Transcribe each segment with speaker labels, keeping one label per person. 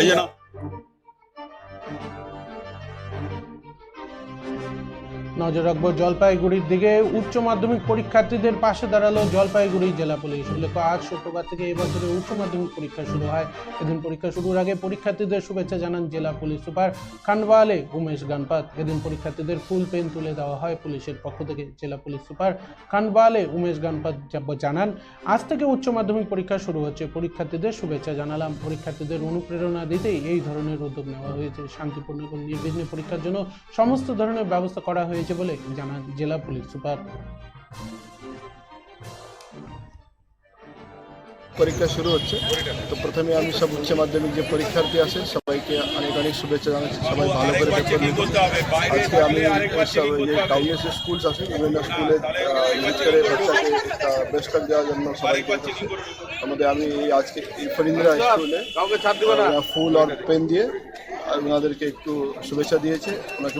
Speaker 1: এই যে
Speaker 2: নজর রাখব জলপাইগুড়ির দিকে। উচ্চ মাধ্যমিক পরীক্ষার্থীদের পাশে দাঁড়াল জলপাইগুড়ি জেলা পুলিশ। উল্লেখ্য, আজ শুক্রবার থেকে এই বছরের উচ্চ মাধ্যমিক পরীক্ষা শুরু হয়। এদিন পরীক্ষা শুরুর আগে পরীক্ষার্থীদের শুভেচ্ছা জানান জেলা পুলিশ সুপার খানওয়ালে উমেশ গানপাত। এদিন পরীক্ষার্থীদের ফুল পেন তুলে দেওয়া হয় পুলিশের পক্ষ থেকে জেলা পুলিশ সুপার খানওয়ালে উমেশ গানপাত জানান, আজ থেকে উচ্চ মাধ্যমিক পরীক্ষা শুরু হচ্ছে। পরীক্ষার্থীদের শুভেচ্ছা জানালাম। পরীক্ষার্থীদের অনুপ্রেরণা দিতেই এই ধরনের উদ্যোগ নেওয়া হয়েছে। শান্তিপূর্ণ এবং নির্বিঘ্নে পরীক্ষার জন্য সমস্ত ধরনের ব্যবস্থা করা হয়েছে। বলে জানান জেলা পুলিশ সুপার।
Speaker 3: পরীক্ষা শুরু হচ্ছে। তো প্রথমে আমি সব উচ্চ মাধ্যমিক যে পরীক্ষার্থী আছে সবাইকে অনেক অনেক শুভেচ্ছা জানাচ্ছি। সবাই ভালো করে আজকে আমি টাউনের যে স্কুলস আছে বিভিন্ন স্কুলে ইউজ করে বাচ্চাকে একটা বেস্ট দেওয়ার জন্য সবাইকে। আমাদের আমি এই আজকে ফরিন্দ্রা স্কুলে ফুল আর পেন দিয়ে আর ওনাদেরকে একটু শুভেচ্ছা দিয়েছে। ওনাকে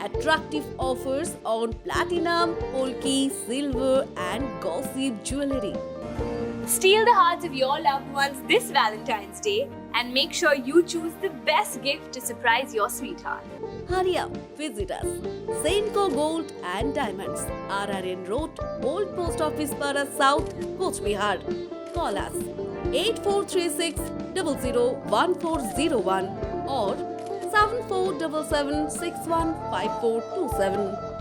Speaker 4: Attractive offers on platinum, polki, silver, and gossip jewelry.
Speaker 5: Steal the hearts of your loved ones this Valentine's Day and make sure you choose the best gift to surprise your sweetheart.
Speaker 4: Hurry up, visit us. Senko Gold and Diamonds, RRN Road, Old Post Office Para South, Coach Bihar. Call us 8436 001401 or Seven four double seven six one five four two seven.